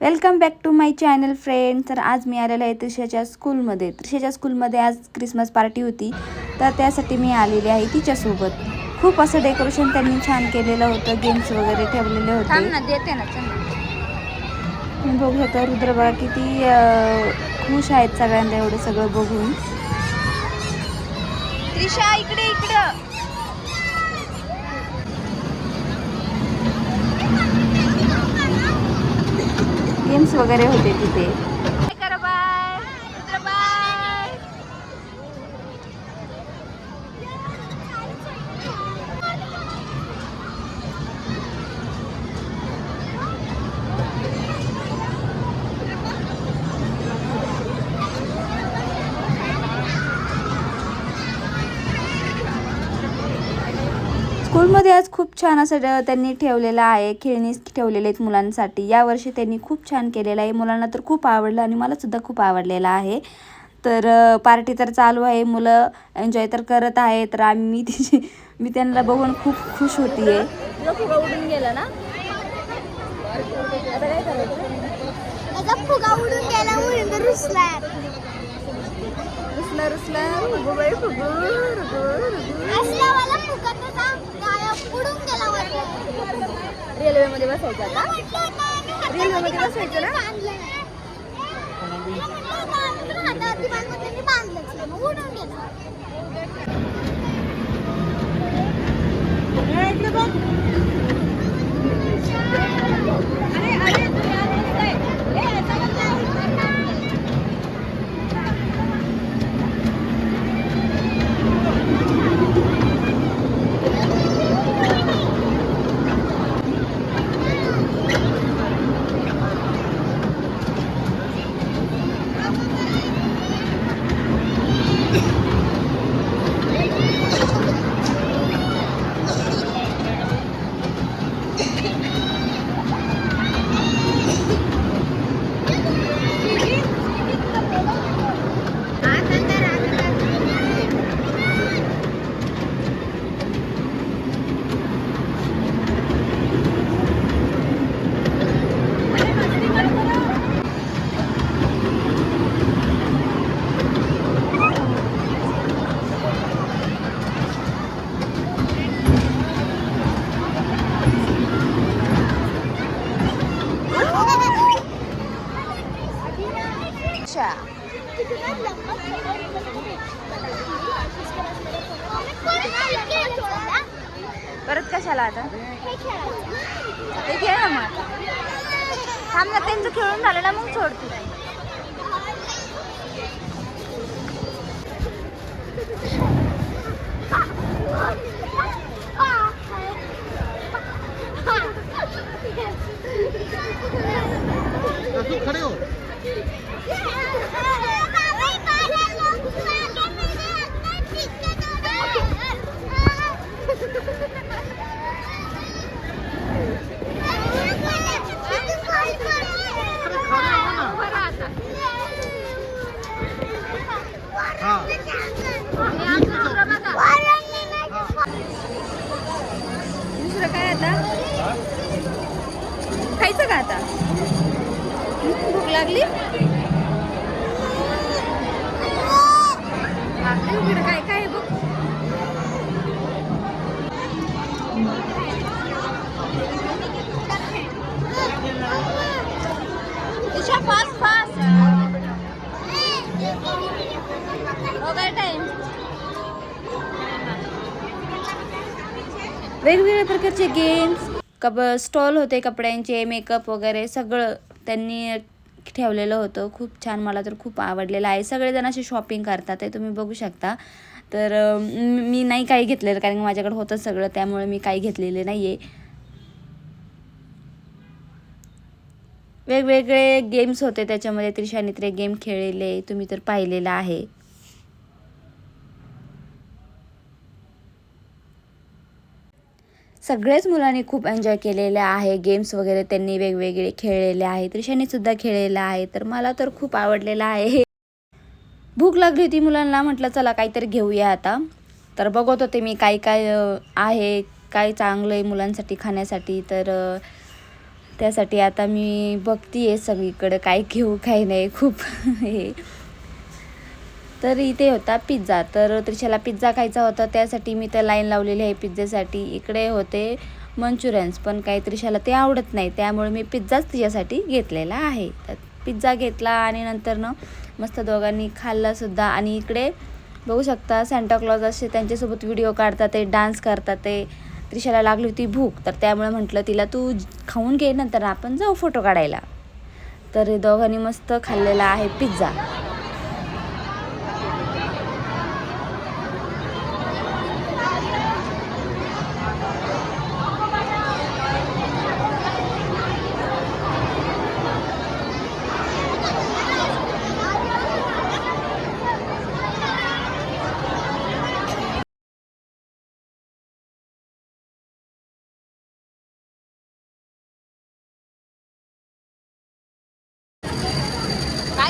Welcome back to my channel friend तर आज मी आलेलो आहे त्रिशाच्या स्कूलमध्ये. त्रिशाच्या स्कूलमध्ये आज क्रिसमस पार्टी होती. तर त्यासाठी मी आलेली आहे तिच्यासोबत. खूप असं डेकोरेशन त्यांनी छान केलेलं होतं. गेम्स वगैरे ठेवलेले होते. तुम्ही बघू शकता रुद्र बघा किती खुश आहेत सगळ्यांना एवढं सगळं बघून. त्रिशा इकडे इकडं. गेम्स वगैरे होते तिथे. स्कूलमध्ये आज खूप छान असं त्यांनी ठेवलेलं आहे खेळणी ठेवलेले आहेत मुलांसाठी. यावर्षी त्यांनी खूप छान केलेलं आहे. मुलांना तर खूप आवडलं आणि मला सुद्धा खूप आवडलेलं आहे. तर पार्टी तर चालू आहे. मुलं एन्जॉय तर करत आहे तर आम्ही मी तिची मी त्यांना बघून खूप खुश होती आहे फुगा उडून गेला. ना आता काय करायचं त्याचा फुगा उडून गेला म्हणून तर रुसला रुसला रेल्वेमध्ये बसायचं आता म्हटलं रेल्वेमध्ये बसायचं ना? बांधलं नाही. म्हटलं बांधलं तर हातावरती बांधलं, त्यांनी बांधलंच नाही. मग उडून गेला अच्छा परत कशाला आता? ते खेळ ना मग. थांब ना त्यांचं खेळून झालं ना मग सोडतो. वेगवेगळ्या प्रकारचे गेम्स कप स्टॉल होते कपड्यांचे मेकअप वगैरे सगळं त्यांनी ठेवलेलं होतं. खूप छान मला तर खूप आवडलेलं आहे. सगळेजण असे शॉपिंग करतात ते तुम्ही बघू शकता. तर मी नाही काही घेतलेलं कारण माझ्याकडे होतं सगळं त्यामुळे मी काही घेतलेले नाही आहे वेगवेगळे गेम्स होते त्याच्यामध्ये त्रिशाने गेम खेळलेले तुम्ही तर पाहिलेलं आहे. सगळेच मुलांनी खूप एन्जॉय केलेले आहे. गेम्स वगैरे त्यांनी वेगवेगळे खेळलेले आहेत. त्रिशाने खेळलेला खेळलेलं आहे. तर मला तर खूप आवडलेलं आहे. भूक लागली होती मुलांना. म्हटलं चला काहीतरी घेऊया आता. तर बघत होते मी काय काय आहे काय चांगलं आहे मुलांसाठी खाण्यासाठी. तर त्यासाठी आता मी बघती आहे सगळीकडं काय घेऊ काय नाही. खूप हे. तर इथे होता पिझ्झा. तर त्रिशाला पिझ्झा खायचा होता. त्यासाठी मी तर लाईन लावलेली आहे पिझ्झ्यासाठी इकडे होते मंचुरियन्स पण काही त्रिशाला ते आवडत नाही. त्यामुळे मी पिझ्झाच तिच्यासाठी घेतलेला आहे. तर पिझ्झा घेतला आणि नंतर ना मस्त दोघांनी खाल्लासुद्धा आणि इकडे बघू शकता सॅन्टाक्लॉज असे त्यांच्यासोबत व्हिडिओ काढतात ते डान्स करतात ते. त्रिशाला लागली होती भूक. तर त्यामुळे म्हटलं तिला तू खाऊन घे नंतर आपण जाऊ फोटो काढायला. तर हे दोघांनी मस्त खाल्लेला आहे पिझ्झा.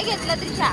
काय घेतलं त्रिशा?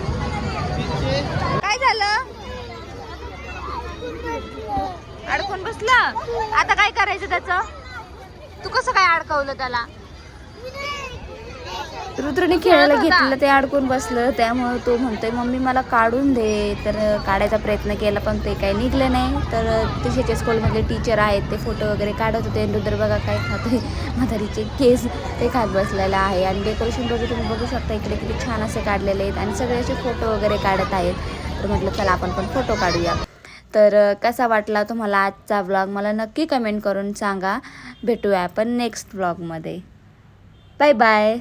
अडकून बसलं. आता काय करायचं त्याचं? तू कसं काय अडकवलं त्याला? रुद्रने खेळायला. घेतलं ते अडकून बसलं. त्यामुळे तो म्हणतोय मम्मी मला काढून दे. तर काढायचा प्रयत्न केला पण ते काही निघलं नाही. तर तिच्याच्या स्कूलमधले टीचर आहेत ते फोटो वगैरे काढत होते. रुद्र बघा काय खातोय. म्हातारीचे केस ते खात बसलेला आहे. आणि डेकोरेशन बघू तुम्ही बघू शकता इकडे किती छान असे काढलेले आहेत. आणि सगळे असे फोटो वगैरे काढत आहेत. तर म्हटलं चला आपण पण फोटो काढूया. तर कसा वाटला तुम्हाला आजचा व्लॉग मला नक्की कमेंट करून सांगा. भेटूया आपण नेक्स्ट व्लॉगमध्ये बाय बाय